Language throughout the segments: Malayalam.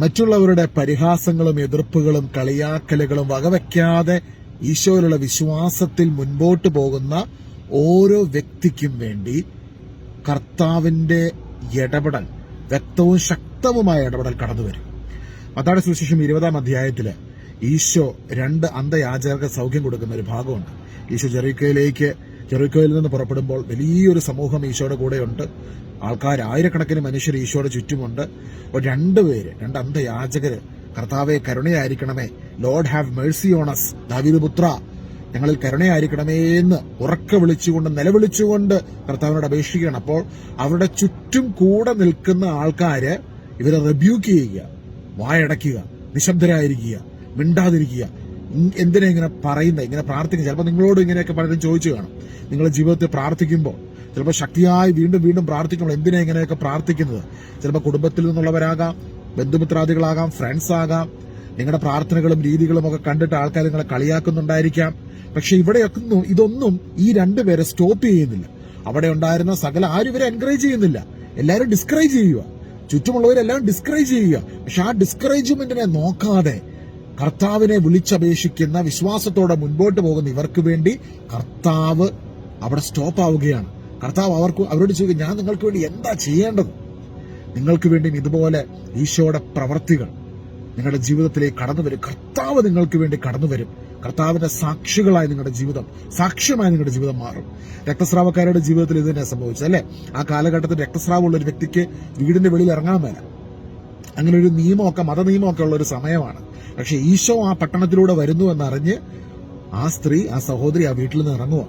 മറ്റുള്ളവരുടെ പരിഹാസങ്ങളും എതിർപ്പുകളും കളിയാക്കലുകളും വകവയ്ക്കാതെ ഈശോയിലുള്ള വിശ്വാസത്തിൽ മുൻപോട്ട് പോകുന്ന ഓരോ വ്യക്തിക്കും വേണ്ടി കർത്താവിന്റെ ഇടപെടൽ വ്യക്തവും ശക്തവുമായ ഇടപെടൽ കടന്നു വരും മത്താടെ സുവിശേഷം ഇരുപതാം അധ്യായത്തിൽ ഈശോ രണ്ട് അന്ധയാചകർക്ക് സൗഖ്യം കൊടുക്കുന്ന ഒരു ഭാഗമുണ്ട്. ഈശോ ജെറീക്കോയിലേക്ക് ജെറീക്കോയിൽ നിന്ന് പുറപ്പെടുമ്പോൾ വലിയൊരു സമൂഹം ഈശോയുടെ കൂടെയുണ്ട്. ആൾക്കാർ ആയിരക്കണക്കിന് മനുഷ്യർ ഈശോയുടെ ചുറ്റുമുണ്ട്. അപ്പോൾ രണ്ടുപേര് രണ്ട് അന്ധയാചകർ കർത്താവെ കരുണയായിരിക്കണമേ. ലോർഡ് ഹാവ് മേഴ്സി ഓണസ് ദാവീദ് പുത്ര ഞങ്ങളിൽ കരുണയായിരിക്കണമേ എന്ന് ഉറക്കെ വിളിച്ചുകൊണ്ട് നിലവിളിച്ചുകൊണ്ട് കർത്താവിനോട് അപേക്ഷിക്കുകയാണ്. അപ്പോൾ അവരുടെ ചുറ്റും കൂടെ നിൽക്കുന്ന ആൾക്കാര് ഇവരെ റെബ്യൂക്ക് ചെയ്യുക വായടയ്ക്കുക നിശബ്ദരായിരിക്കുക മിണ്ടാതിരിക്കുക. എന്തിനാ ഇങ്ങനെ പറയുന്നത് ഇങ്ങനെ പ്രാർത്ഥിക്കുന്നത് ചിലപ്പോൾ നിങ്ങളോട് ഇങ്ങനെയൊക്കെ പലരും ചോദിച്ചു കാണും. നിങ്ങളുടെ ജീവിതത്തിൽ പ്രാർത്ഥിക്കുമ്പോൾ ചിലപ്പോൾ ശക്തിയായി വീണ്ടും വീണ്ടും പ്രാർത്ഥിക്കുമ്പോൾ എന്തിനാ ഇങ്ങനെയൊക്കെ പ്രാർത്ഥിക്കുന്നത്? ചിലപ്പോൾ കുടുംബത്തിൽ നിന്നുള്ളവരാകാം ബന്ധുമിത്രാദികളാകാം ഫ്രണ്ട്സ് ആകാം. നിങ്ങളുടെ പ്രാർത്ഥനകളും രീതികളും ഒക്കെ കണ്ടിട്ട് ആൾക്കാർ നിങ്ങളെ കളിയാക്കുന്നുണ്ടായിരിക്കാം. പക്ഷെ ഇവിടെയൊക്കെ ഇതൊന്നും ഈ രണ്ടുപേരെ സ്റ്റോപ്പ് ചെയ്യുന്നില്ല. അവിടെ ഉണ്ടായിരുന്ന സകല ആരും ഇവരെ എൻകറേജ് ചെയ്യുന്നില്ല. എല്ലാവരും ഡിസ്കറേജ് ചെയ്യുക ചുറ്റുമുള്ളവരെല്ലാം ഡിസ്കറേജ് ചെയ്യുക പക്ഷെ ആ ഡിസ്കറേജ്മെന്റിനെ നോക്കാതെ കർത്താവിനെ വിളിച്ചപേക്ഷിക്കുന്ന വിശ്വാസത്തോടെ മുൻപോട്ട് പോകുന്ന ഇവർക്ക് വേണ്ടി കർത്താവ് അവിടെ സ്റ്റോപ്പ് ആവുകയാണ് കർത്താവ് അവർക്ക് അവരോട് ചോദിക്കും ഞാൻ നിങ്ങൾക്ക് വേണ്ടി എന്താ ചെയ്യേണ്ടത്? നിങ്ങൾക്ക് വേണ്ടി ഇതുപോലെ ഈശോയുടെ പ്രവർത്തികൾ നിങ്ങളുടെ ജീവിതത്തിലേക്ക് കടന്നു വരും. കർത്താവ് നിങ്ങൾക്ക് വേണ്ടി കടന്നു വരും. കർത്താവിന്റെ സാക്ഷികളായി നിങ്ങളുടെ ജീവിതം സാക്ഷ്യമായി നിങ്ങളുടെ ജീവിതം മാറും. രക്തസ്രാവക്കാരുടെ ജീവിതത്തിൽ ഇത് തന്നെ സംഭവിച്ചത് അല്ലെ? ആ കാലഘട്ടത്തിൽ രക്തസ്രാവമുള്ള ഒരു വ്യക്തിക്ക് വീടിന്റെ വെളിയിൽ ഇറങ്ങാൻ മേല. അങ്ങനെ ഒരു നിയമമൊക്കെ മത നിയമമൊക്കെ ഉള്ള ഒരു സമയമാണ്. പക്ഷെ ഈശോ ആ പട്ടണത്തിലൂടെ വരുന്നു എന്നറിഞ്ഞ് ആ സ്ത്രീ ആ സഹോദരി ആ വീട്ടിൽ നിന്ന് ഇറങ്ങുക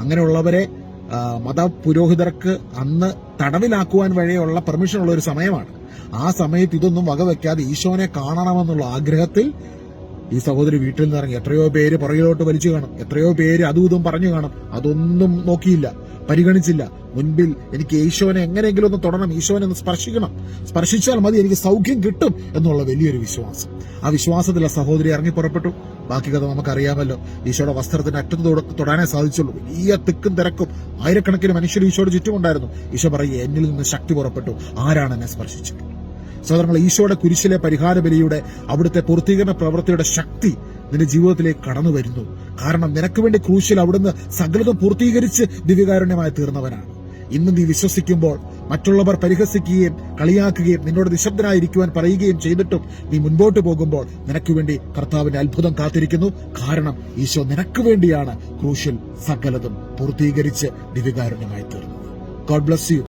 അങ്ങനെയുള്ളവരെ ആ, മത പുരോഹിതർക്ക് അന്ന് തടവിലാക്കുവാൻ വഴിയുള്ള പെർമിഷൻ ഉള്ള ഒരു സമയമാണ്. ആ സമയത്ത് ഇതൊന്നും വകവെക്കാതെ ഈശോനെ കാണണമെന്നുള്ള ആഗ്രഹത്തിൽ ഈ സഹോദരി വീട്ടിൽ നിന്ന് ഇറങ്ങി. എത്രയോ പേര് പുറകിലോട്ട് വലിച്ചു കാണും. എത്രയോ പേര് അതും ഇതും പറഞ്ഞു കാണും. അതൊന്നും നോക്കിയില്ല പരിഗണിച്ചില്ല. മുൻപിൽ എനിക്ക് ഈശോനെ എങ്ങനെയെങ്കിലും ഒന്ന് തൊടണം ഈശോനെ ഒന്ന് സ്പർശിക്കണം. സ്പർശിച്ചാൽ മതി എനിക്ക് സൗഖ്യം കിട്ടും എന്നുള്ള വലിയൊരു വിശ്വാസം. ആ വിശ്വാസത്തിൽ ആ സഹോദരി ഇറങ്ങി പുറപ്പെട്ടു ബാക്കി കഥ നമുക്കറിയാമല്ലോ. ഈശോയുടെ വസ്ത്രത്തിന് അറ്റത്ത് തൊടാനേ സാധിച്ചുള്ളൂ. വലിയ തിക്കും തിരക്കും. ആയിരക്കണക്കിന് മനുഷ്യർ ഈശോയുടെ ചുറ്റുമുണ്ടായിരുന്നു. ഈശോ പറയുക എന്നിൽ നിന്ന് ശക്തി പുറപ്പെട്ടു. ആരാണ് എന്നെ സ്പർശിച്ചത്? സഹോദരങ്ങൾ ഈശോയുടെ കുരിശിലെ പരിഹാര ബലിയുടെ അവിടുത്തെ പൂർത്തീകരണ പ്രവൃത്തിയുടെ ശക്തി നിന്റെ ജീവിതത്തിലേക്ക് കടന്നു വരുന്നു. കാരണം നിനക്ക് വേണ്ടി ക്രൂശിൽ അവിടുന്ന് സകലതും പൂർത്തീകരിച്ച് ദിവ്യകാരുണ്യമായി തീർന്നവനാണ്. ഇന്ന് നീ വിശ്വസിക്കുമ്പോൾ മറ്റുള്ളവർ പരിഹസിക്കുകയും കളിയാക്കുകയും നിന്നോട് നിശബ്ദനായിരിക്കുവാൻ പറയുകയും ചെയ്തിട്ടും നീ മുൻപോട്ട് പോകുമ്പോൾ നിനക്ക് വേണ്ടി കർത്താവിന്റെ അത്ഭുതം കാത്തിരിക്കുന്നു. കാരണം ഈശോ നിനക്ക് വേണ്ടിയാണ് ക്രൂശിൽ സകലതും പൂർത്തീകരിച്ച് ദിവ്യകാരുണ്യമായി തീർന്നത്. God bless you